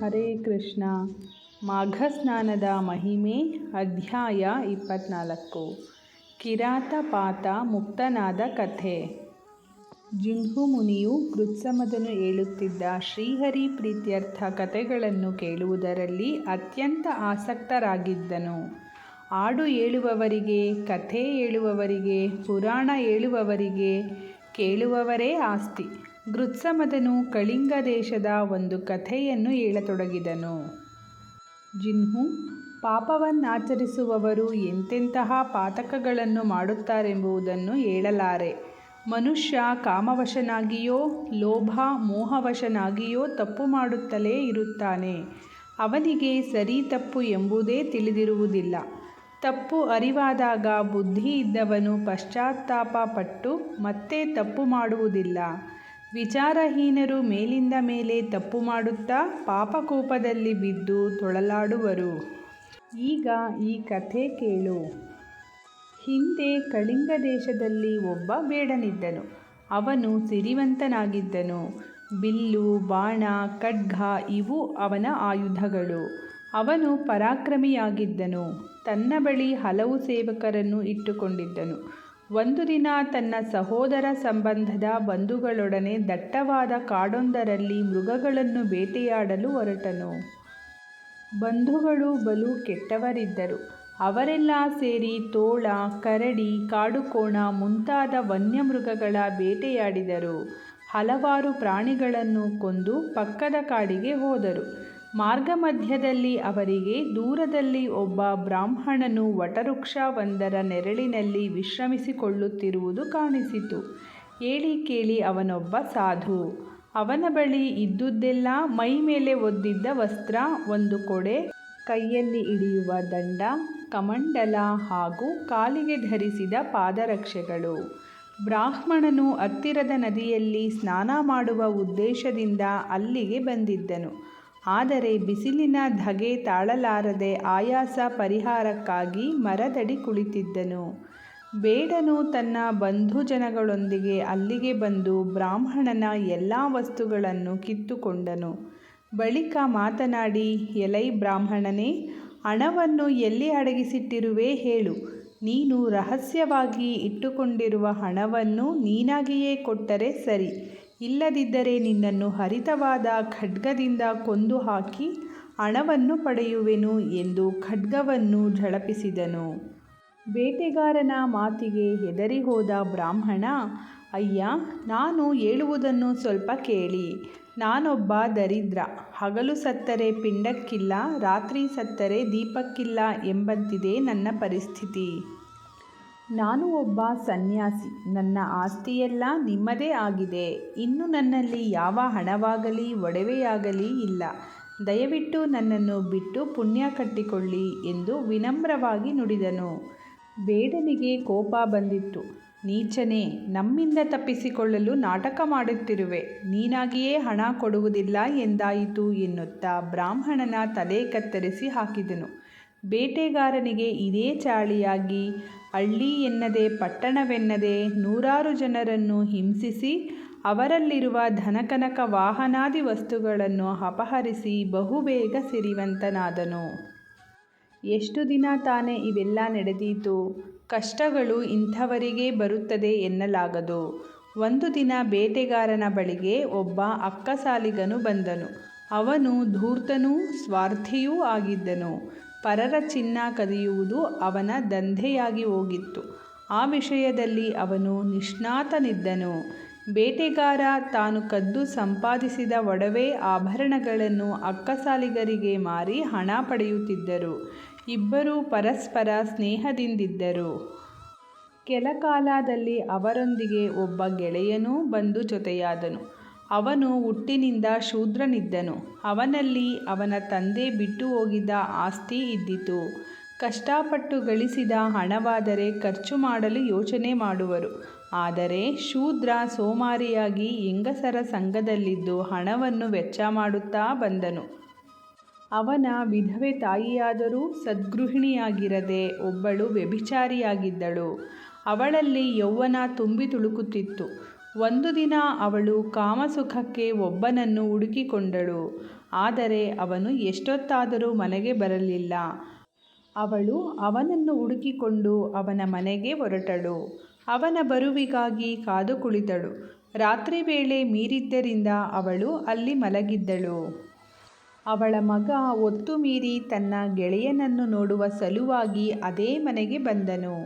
ಹರೇ ಕೃಷ್ಣ. ಮಾಘ ಸ್ನಾನದ ಮಹಿಮೆ, ಅಧ್ಯಾಯ ಇಪ್ಪತ್ತ್ನಾಲ್ಕು ಕಿರಾತಪಾತ ಮುಕ್ತನಾದ ಕಥೆ. ಜುಂಹು ಮುನಿಯು ಕೃತ್ಸಮದನು ಹೇಳುತ್ತಿದ್ದ ಶ್ರೀಹರಿ ಪ್ರೀತ್ಯರ್ಥ ಕಥೆಗಳನ್ನು ಕೇಳುವುದರಲ್ಲಿ ಅತ್ಯಂತ ಆಸಕ್ತರಾಗಿದ್ದನು. ಹಾಡು ಹೇಳುವವರಿಗೆ, ಕಥೆ ಹೇಳುವವರಿಗೆ, ಪುರಾಣ ಹೇಳುವವರಿಗೆ ಕೇಳುವವರೇ ಆಸ್ತಿ. ಗೃತ್ಸಮದನು ಕಳಿಂಗ ದೇಶದ ಒಂದು ಕಥೆಯನ್ನು ಹೇಳತೊಡಗಿದನು. ಜಿನ್ಹು, ಪಾಪವನ್ನಾಚರಿಸುವವರು ಎಂತೆಂತಹ ಪಾತಕಗಳನ್ನು ಮಾಡುತ್ತಾರೆಂಬುದನ್ನು ಹೇಳಲಾರೆ. ಮನುಷ್ಯ ಕಾಮವಶನಾಗಿಯೋ, ಲೋಭ ಮೋಹವಶನಾಗಿಯೋ ತಪ್ಪು ಮಾಡುತ್ತಲೇ ಇರುತ್ತಾನೆ. ಅವನಿಗೆ ಸರಿ ತಪ್ಪು ಎಂಬುದೇ ತಿಳಿದಿರುವುದಿಲ್ಲ. ತಪ್ಪು ಅರಿವಾದಾಗ ಬುದ್ಧಿ ಇದ್ದವನು ಪಶ್ಚಾತ್ತಾಪ ಪಟ್ಟು ಮತ್ತೆ ತಪ್ಪು ಮಾಡುವುದಿಲ್ಲ. ವಿಚಾರಹೀನರು ಮೇಲಿಂದ ಮೇಲೆ ತಪ್ಪು ಮಾಡುತ್ತಾ ಪಾಪಕೋಪದಲ್ಲಿ ಬಿದ್ದು ತೊಳಲಾಡುವರು. ಈಗ ಈ ಕಥೆ ಕೇಳು. ಹಿಂದೆ ಕಳಿಂಗ ದೇಶದಲ್ಲಿ ಒಬ್ಬ ಬೇಡನಿದ್ದನು. ಅವನು ಸಿರಿವಂತನಾಗಿದ್ದನು. ಬಿಲ್ಲು, ಬಾಣ, ಖಡ್ಗ ಇವು ಅವನ ಆಯುಧಗಳು. ಅವನು ಪರಾಕ್ರಮಿಯಾಗಿದ್ದನು. ತನ್ನ ಬಳಿ ಹಲವು ಸೇವಕರನ್ನು ಇಟ್ಟುಕೊಂಡಿದ್ದನು. ಒಂದು ದಿನ ತನ್ನ ಸಹೋದರ ಸಂಬಂಧದ ಬಂಧುಗಳೊಡನೆ ದಟ್ಟವಾದ ಕಾಡೊಂದರಲ್ಲಿ ಮೃಗಗಳನ್ನು ಬೇಟೆಯಾಡಲು ಹೊರಟನು. ಬಂಧುಗಳು ಬಲು ಕೆಟ್ಟವರಿದ್ದರು. ಅವರೆಲ್ಲ ಸೇರಿ ತೋಳ, ಕರಡಿ, ಕಾಡುಕೋಣ ಮುಂತಾದ ವನ್ಯಮೃಗಗಳ ಬೇಟೆಯಾಡಿದರು. ಹಲವಾರು ಪ್ರಾಣಿಗಳನ್ನು ಕೊಂದು ಪಕ್ಕದ ಕಾಡಿಗೆ ಹೋದರು. ಮಾರ್ಗ ಮಧ್ಯದಲ್ಲಿ ಅವರಿಗೆ ದೂರದಲ್ಲಿ ಒಬ್ಬ ಬ್ರಾಹ್ಮಣನು ವಟವೃಕ್ಷವೊಂದರ ನೆರಳಿನಲ್ಲಿ ವಿಶ್ರಮಿಸಿಕೊಳ್ಳುತ್ತಿರುವುದು ಕಾಣಿಸಿತು. ಹೇಳಿ ಕೇಳಿ ಅವನೊಬ್ಬ ಸಾಧು, ಅವನ ಬಳಿ ಇದ್ದುದೆಲ್ಲ ಮೈ ಮೇಲೆ ಒದ್ದಿದ್ದ ವಸ್ತ್ರ, ಒಂದು ಕೊಡೆ, ಕೈಯಲ್ಲಿ ಹಿಡಿಯುವ ದಂಡ, ಕಮಂಡಲ ಹಾಗೂ ಕಾಲಿಗೆ ಧರಿಸಿದ ಪಾದರಕ್ಷೆಗಳು. ಬ್ರಾಹ್ಮಣನು ಹತ್ತಿರದ ನದಿಯಲ್ಲಿ ಸ್ನಾನ ಮಾಡುವ ಉದ್ದೇಶದಿಂದ ಅಲ್ಲಿಗೆ ಬಂದಿದ್ದನು. ಆದರೆ ಬಿಸಿಲಿನ ಧಗೆ ತಾಳಲಾರದೆ ಆಯಾಸ ಪರಿಹಾರಕ್ಕಾಗಿ ಮರದಡಿ ಕುಳಿತಿದ್ದನು. ಬೇಡನು ತನ್ನ ಬಂಧುಜನಗಳೊಂದಿಗೆ ಅಲ್ಲಿಗೆ ಬಂದು ಬ್ರಾಹ್ಮಣನ ಎಲ್ಲ ವಸ್ತುಗಳನ್ನು ಕಿತ್ತುಕೊಂಡನು. ಬಳಿಕ ಮಾತನಾಡಿ, ಎಲೈ ಬ್ರಾಹ್ಮಣನೇ, ಹಣವನ್ನು ಎಲ್ಲಿ ಅಡಗಿಸಿಟ್ಟಿರುವೆ ಹೇಳು. ನೀನು ರಹಸ್ಯವಾಗಿ ಇಟ್ಟುಕೊಂಡಿರುವ ಹಣವನ್ನು ನೀನಾಗಿಯೇ ಕೊಟ್ಟರೆ ಸರಿ. ಇಲ್ಲದಿದ್ದರೆ ನಿನ್ನನ್ನು ಹರಿತವಾದ ಖಡ್ಗದಿಂದ ಕೊಂದು ಹಾಕಿ ಹಣವನ್ನು ಪಡೆಯುವೆನು ಎಂದು ಖಡ್ಗವನ್ನು ಝಳಪಿಸಿದನು. ಬೇಟೆಗಾರನ ಮಾತಿಗೆ ಹೆದರಿ ಹೋದ ಬ್ರಾಹ್ಮಣ, ಅಯ್ಯ, ನಾನು ಹೇಳುವುದನ್ನು ಸ್ವಲ್ಪ ಕೇಳಿ. ನಾನೊಬ್ಬ ದರಿದ್ರ, ಹಗಲು ಸತ್ತರೆ ಪಿಂಡಕ್ಕಿಲ್ಲ, ರಾತ್ರಿ ಸತ್ತರೆ ದೀಪಕ್ಕಿಲ್ಲ ಎಂಬಂತಿದೆ ನನ್ನ ಪರಿಸ್ಥಿತಿ. ನಾನು ಒಬ್ಬ ಸನ್ಯಾಸಿ. ನನ್ನ ಆಸ್ತಿಯೆಲ್ಲ ನಿಮ್ಮದೇ ಆಗಿದೆ. ಇನ್ನು ನನ್ನಲ್ಲಿ ಯಾವ ಹಣವಾಗಲಿ, ಒಡವೆಯಾಗಲಿ ಇಲ್ಲ. ದಯವಿಟ್ಟು ನನ್ನನ್ನು ಬಿಟ್ಟು ಪುಣ್ಯ ಕಟ್ಟಿಕೊಳ್ಳಿ ಎಂದು ವಿನಮ್ರವಾಗಿ ನುಡಿದನು. ಬೇಡನಿಗೆ ಕೋಪ ಬಂದಿತ್ತು. ನೀಚನೇ, ನಮ್ಮಿಂದ ತಪ್ಪಿಸಿಕೊಳ್ಳಲು ನಾಟಕ ಮಾಡುತ್ತಿರುವೆ. ನೀನಾಗಿಯೇ ಹಣ ಕೊಡುವುದಿಲ್ಲ ಎಂದಾಯಿತು ಎನ್ನುತ್ತಾ ಬ್ರಾಹ್ಮಣನ ತಲೆ ಕತ್ತರಿಸಿ ಹಾಕಿದನು. ಬೇಟೆಗಾರನಿಗೆ ಇದೇ ಚಾಳಿಯಾಗಿ, ಹಳ್ಳಿ ಎನ್ನದೆ ಪಟ್ಟಣವೆನ್ನದೆ ನೂರಾರು ಜನರನ್ನು ಹಿಂಸಿಸಿ, ಅವರಲ್ಲಿರುವ ಧನಕನಕ ವಾಹನಾದಿ ವಸ್ತುಗಳನ್ನು ಅಪಹರಿಸಿ ಬಹುಬೇಗ ಸಿರಿವಂತನಾದನು. ಎಷ್ಟು ದಿನ ತಾನೇ ಇವೆಲ್ಲ ನಡೆದೀತು, ಕಷ್ಟಗಳು ಇಂಥವರಿಗೆ ಬರುತ್ತದೆ ಎನ್ನಲಾಗದು. ಒಂದು ದಿನ ಬೇಟೆಗಾರನ ಬಳಿಗೆ ಒಬ್ಬ ಅಕ್ಕಸಾಲಿಗನು ಬಂದನು. ಅವನು ಧೂರ್ತನೂ ಸ್ವಾರ್ಥಿಯೂ ಆಗಿದ್ದನು. ಪರರ ಚಿನ್ನ ಕದಿಯುವುದು ಅವನ ದಂಧೆಯಾಗಿ ಹೋಗಿತ್ತು. ಆ ವಿಷಯದಲ್ಲಿ ಅವನು ನಿಷ್ಣಾತನಿದ್ದನು. ಬೇಟೆಗಾರ ತಾನು ಕದ್ದು ಸಂಪಾದಿಸಿದ ಒಡವೆ ಆಭರಣಗಳನ್ನು ಅಕ್ಕಸಾಲಿಗರಿಗೆ ಮಾರಿ ಹಣ ಪಡೆಯುತ್ತಿದ್ದರು. ಇಬ್ಬರೂ ಪರಸ್ಪರ ಸ್ನೇಹದಿಂದಿದ್ದರು. ಕೆಲಕಾಲದಲ್ಲಿ ಅವರೊಂದಿಗೆ ಒಬ್ಬ ಗೆಳೆಯನೂ ಬಂದು ಜೊತೆಯಾದನು. ಅವನು ಹುಟ್ಟಿನಿಂದ ಶೂದ್ರನಿದ್ದನು. ಅವನಲ್ಲಿ ಅವನ ತಂದೆ ಬಿಟ್ಟು ಹೋಗಿದ್ದ ಆಸ್ತಿ ಇದ್ದಿತು. ಕಷ್ಟಪಟ್ಟು ಗಳಿಸಿದ ಹಣವಾದರೆ ಖರ್ಚು ಮಾಡಲು ಯೋಚನೆ ಮಾಡುವರು. ಆದರೆ ಶೂದ್ರ ಸೋಮಾರಿಯಾಗಿ ಹೆಂಗಸರ ಸಂಘದಲ್ಲಿದ್ದು ಹಣವನ್ನು ವೆಚ್ಚ ಮಾಡುತ್ತಾ ಬಂದನು. ಅವನ ವಿಧವೆ ತಾಯಿಯಾದರೂ ಸದ್ಗೃಹಿಣಿಯಾಗಿರದೆ ಒಬ್ಬಳು ವ್ಯಭಿಚಾರಿಯಾಗಿದ್ದಳು. ಅವಳಲ್ಲಿ ಯೌವನ ತುಂಬಿ ತುಳುಕುತ್ತಿತ್ತು. ಒಂದು ದಿನ ಅವಳು ಕಾಮಸುಖಕ್ಕೆ ಒಬ್ಬನನ್ನು ಹುಡುಕಿಕೊಂಡಳು. ಆದರೆ ಅವನು ಎಷ್ಟೊತ್ತಾದರೂ ಮನೆಗೆ ಬರಲಿಲ್ಲ. ಅವಳು ಅವನನ್ನು ಹುಡುಕಿಕೊಂಡು ಅವನ ಮನೆಗೆ ಹೊರಟಳು. ಅವನ ಬರುವಿಗಾಗಿ ಕಾದು ಕುಳಿತಳು. ರಾತ್ರಿ ವೇಳೆ ಮೀರಿದ್ದರಿಂದ ಅವಳು ಅಲ್ಲಿ ಮಲಗಿದ್ದಳು. ಅವಳ ಮಗ ಒತ್ತು ಮೀರಿ ತನ್ನ ಗೆಳೆಯನನ್ನು ನೋಡುವ ಸಲುವಾಗಿ ಅದೇ ಮನೆಗೆ ಬಂದನು.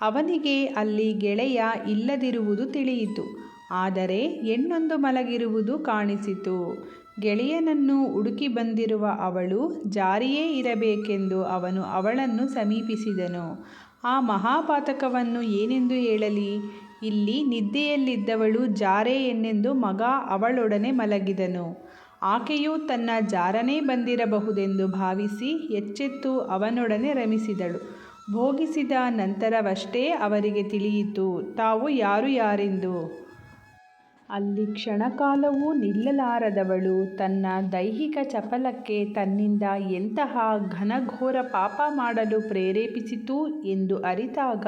ಅವನಿಗೆ ಅಲ್ಲಿ ಗೆಳೆಯ ಇಲ್ಲದಿರುವುದು ತಿಳಿಯಿತು. ಆದರೆ ಹೆಣ್ಣೊಂದು ಮಲಗಿರುವುದು ಕಾಣಿಸಿತು. ಗೆಳೆಯನನ್ನು ಹುಡುಕಿ ಬಂದಿರುವ ಅವಳು ಜಾರಿಯೇ ಇರಬೇಕೆಂದು ಅವನು ಅವಳನ್ನು ಸಮೀಪಿಸಿದನು. ಆ ಮಹಾಪಾತಕವನ್ನು ಏನೆಂದು ಹೇಳಲಿ? ಇಲ್ಲಿ ನಿದ್ದೆಯಲ್ಲಿದ್ದವಳು ಜಾರೆ ಎನ್ನೆಂದು ಮಗ ಅವಳೊಡನೆ ಮಲಗಿದನು. ಆಕೆಯು ತನ್ನ ಜಾರನೇ ಬಂದಿರಬಹುದೆಂದು ಭಾವಿಸಿ ಎಚ್ಚೆತ್ತು ಅವನೊಡನೆ ರಮಿಸಿದಳು. ಭೋಗಿಸಿದ ನಂತರವಷ್ಟೇ ಅವರಿಗೆ ತಿಳಿಯಿತು, ತಾವು ಯಾರು ಯಾರೆಂದು. ಅಲ್ಲಿ ಕ್ಷಣಕಾಲವೂ ನಿಲ್ಲಲಾರದವಳು, ತನ್ನ ದೈಹಿಕ ಚಪಲಕ್ಕೆ ತನ್ನಿಂದ ಎಂತಹ ಘನಘೋರ ಪಾಪ ಮಾಡಲು ಪ್ರೇರೇಪಿಸಿತು ಎಂದು ಅರಿತಾಗ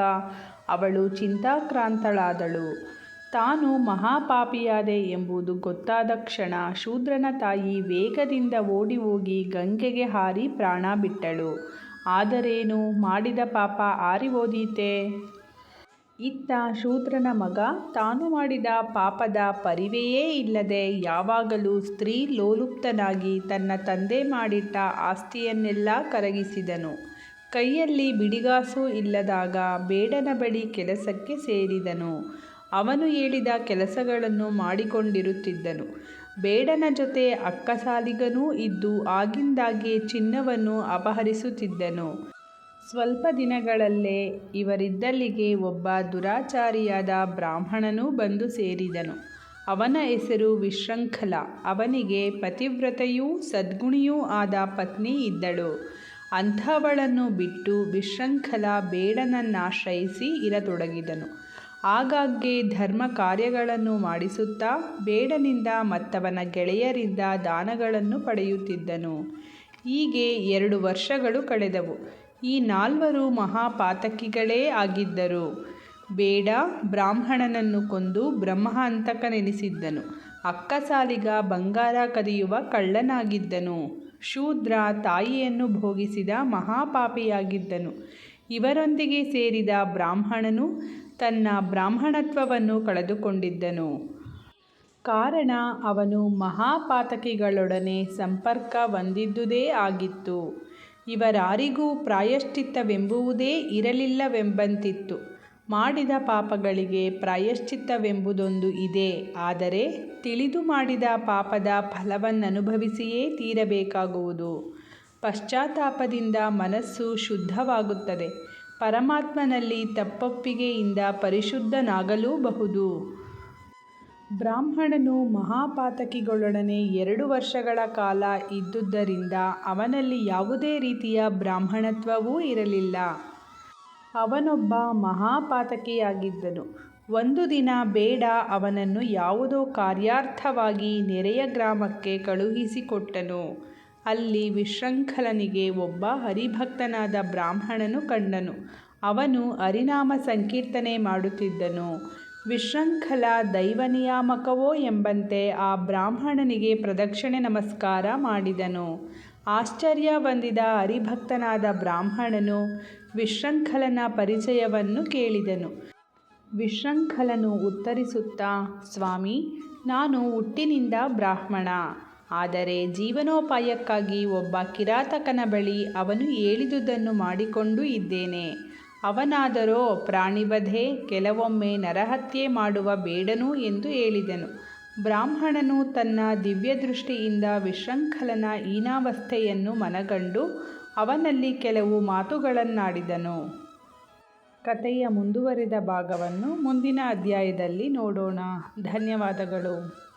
ಅವಳು ಚಿಂತಾಕ್ರಾಂತಳಾದಳು. ತಾನು ಮಹಾಪಾಪಿಯಾದೆ ಎಂಬುದು ಗೊತ್ತಾದ ಕ್ಷಣ ಶೂದ್ರನ ತಾಯಿ ವೇಗದಿಂದ ಓಡಿ ಹೋಗಿ ಗಂಗೆಗೆ ಹಾರಿ ಪ್ರಾಣ ಬಿಟ್ಟಳು. ಆದರೇನು ಮಾಡಿದ ಪಾಪ ಆರಿ ಹೋದೀತೆ ಇತ್ತ ಶೂದ್ರನ ಮಗ ತಾನು ಮಾಡಿದ ಪಾಪದ ಪರಿವೆಯೇ ಇಲ್ಲದೆ ಯಾವಾಗಲೂ ಸ್ತ್ರೀ ಲೋಲುಪ್ತನಾಗಿ ತನ್ನ ತಂದೆ ಮಾಡಿಟ್ಟ ಆಸ್ತಿಯನ್ನೆಲ್ಲ ಕರಗಿಸಿದನು. ಕೈಯಲ್ಲಿ ಬಿಡಿಗಾಸು ಇಲ್ಲದಾಗ ಬೇಡನ ಬಳಿ ಕೆಲಸಕ್ಕೆ ಸೇರಿದನು. ಅವನು ಹೇಳಿದ ಕೆಲಸಗಳನ್ನು ಮಾಡಿಕೊಂಡಿರುತ್ತಿದ್ದನು. ಬೇಡನ ಜೊತೆ ಅಕ್ಕಸಾಲಿಗನೂ ಇದ್ದು ಆಗಿಂದಾಗ್ಗೆ ಚಿನ್ನವನ್ನು ಅಪಹರಿಸುತ್ತಿದ್ದನು. ಸ್ವಲ್ಪ ದಿನಗಳಲ್ಲೇ ಇವರಿದ್ದಲ್ಲಿಗೆ ಒಬ್ಬ ದುರಾಚಾರಿಯಾದ ಬ್ರಾಹ್ಮಣನೂ ಬಂದು ಸೇರಿದನು. ಅವನ ಹೆಸರು ವಿಶೃಂಖಲ. ಅವನಿಗೆ ಪತಿವ್ರತೆಯೂ ಸದ್ಗುಣಿಯೂ ಆದ ಪತ್ನಿ ಇದ್ದಳು. ಅಂಥವಳನ್ನು ಬಿಟ್ಟು ವಿಶೃಂಖಲ ಬೇಡನನ್ನಾಶ್ರಯಿಸಿ ಇರತೊಡಗಿದನು. ಆಗಾಗ್ಗೆ ಧರ್ಮ ಕಾರ್ಯಗಳನ್ನು ಮಾಡಿಸುತ್ತಾ ಬೇಡನಿಂದ ಮತ್ತವನ ಗೆಳೆಯರಿಂದ ದಾನಗಳನ್ನು ಪಡೆಯುತ್ತಿದ್ದನು. ಹೀಗೆ ಎರಡು ವರ್ಷಗಳು ಕಳೆದವು. ಈ ನಾಲ್ವರು ಮಹಾಪಾತಕಿಗಳೇ ಆಗಿದ್ದರು. ಬೇಡ, ಬ್ರಾಹ್ಮಣನನ್ನು ಕೊಂದು ಬ್ರಹ್ಮಹಂತಕನೆನಿಸಿದ್ದನು. ಅಕ್ಕಸಾಲಿಗ ಬಂಗಾರ ಕದಿಯುವ ಕಳ್ಳನಾಗಿದ್ದನು. ಶೂದ್ರ ತಾಯಿಯನ್ನು ಭೋಗಿಸಿದ ಮಹಾಪಾಪಿಯಾಗಿದ್ದನು. ಇವರೊಂದಿಗೆ ಸೇರಿದ ಬ್ರಾಹ್ಮಣನು ತನ್ನ ಬ್ರಾಹ್ಮಣತ್ವವನ್ನು ಕಳೆದುಕೊಂಡಿದ್ದನು. ಕಾರಣ, ಅವನು ಮಹಾಪಾತಕಿಗಳೊಡನೆ ಸಂಪರ್ಕ ಹೊಂದಿದ್ದುದೇ ಆಗಿತ್ತು. ಇವರಾರಿಗೂ ಪ್ರಾಯಶ್ಚಿತ್ತವೆಂಬುವುದೇ ಇರಲಿಲ್ಲವೆಂಬಂತಿತ್ತು. ಮಾಡಿದ ಪಾಪಗಳಿಗೆ ಪ್ರಾಯಶ್ಚಿತ್ತವೆಂಬುದೊಂದು ಇದೆ, ಆದರೆ ತಿಳಿದು ಮಾಡಿದ ಪಾಪದ ಫಲವನ್ನನುಭವಿಸಿಯೇ ತೀರಬೇಕಾಗುವುದು. ಪಶ್ಚಾತ್ತಾಪದಿಂದ ಮನಸ್ಸು ಶುದ್ಧವಾಗುತ್ತದೆ. ಪರಮಾತ್ಮನಲ್ಲಿ ತಪ್ಪೊಪ್ಪಿಗೆಯಿಂದ ಪರಿಶುದ್ಧನಾಗಲೂಬಹುದು. ಬ್ರಾಹ್ಮಣನು ಮಹಾಪಾತಕಿಗಳೊಡನೆ ಎರಡು ವರ್ಷಗಳ ಕಾಲ ಇದ್ದುದರಿಂದ ಅವನಲ್ಲಿ ಯಾವುದೇ ರೀತಿಯ ಬ್ರಾಹ್ಮಣತ್ವವೂ ಇರಲಿಲ್ಲ. ಅವನೊಬ್ಬ ಮಹಾಪಾತಕಿಯಾಗಿದ್ದನು. ಒಂದು ದಿನ ಬೇಡ ಅವನನ್ನು ಯಾವುದೋ ಕಾರ್ಯಾರ್ಥವಾಗಿ ನೆರೆಯ ಗ್ರಾಮಕ್ಕೆ ಕಳುಹಿಸಿಕೊಟ್ಟನು. ಅಲ್ಲಿ ವಿಶೃಂಖಲನಿಗೆ ಒಬ್ಬ ಹರಿಭಕ್ತನಾದ ಬ್ರಾಹ್ಮಣನು ಕಂಡನು. ಅವನು ಹರಿನಾಮ ಸಂಕೀರ್ತನೆ ಮಾಡುತ್ತಿದ್ದನು. ವಿಶೃಂಖಲ ದೈವನಿಯಾಮಕವೋ ಎಂಬಂತೆ ಆ ಬ್ರಾಹ್ಮಣನಿಗೆ ಪ್ರದಕ್ಷಿಣೆ ನಮಸ್ಕಾರ ಮಾಡಿದನು. ಆಶ್ಚರ್ಯ ಹೊಂದಿದ ಹರಿಭಕ್ತನಾದ ಬ್ರಾಹ್ಮಣನು ವಿಶೃಂಖಲನ ಪರಿಚಯವನ್ನು ಕೇಳಿದನು. ವಿಶೃಂಖಲನು ಉತ್ತರಿಸುತ್ತಾ, ಸ್ವಾಮಿ, ನಾನು ಹುಟ್ಟಿನಿಂದ ಬ್ರಾಹ್ಮಣ. ಆದರೆ ಜೀವನೋಪಾಯಕ್ಕಾಗಿ ಒಬ್ಬ ಕಿರಾತಕನ ಬಳಿ ಅವನು ಹೇಳಿದುದನ್ನು ಮಾಡಿಕೊಂಡು ಇದ್ದೇನೆ. ಅವನಾದರೋ, ಪ್ರಾಣಿವಧೆ, ಕೆಲವೊಮ್ಮೆ ನರಹತ್ಯೆ ಮಾಡುವ ಬೇಡನು ಎಂದು ಹೇಳಿದನು. ಬ್ರಾಹ್ಮಣನು ತನ್ನ ದಿವ್ಯದೃಷ್ಟಿಯಿಂದ ವಿಶೃಂಖಲನ ಈನಾವಸ್ಥೆಯನ್ನು ಮನಗಂಡು ಅವನಲ್ಲಿ ಕೆಲವು ಮಾತುಗಳನ್ನಾಡಿದನು. ಕಥೆಯ ಮುಂದುವರಿದ ಭಾಗವನ್ನು ಮುಂದಿನ ಅಧ್ಯಾಯದಲ್ಲಿ ನೋಡೋಣ. ಧನ್ಯವಾದಗಳು.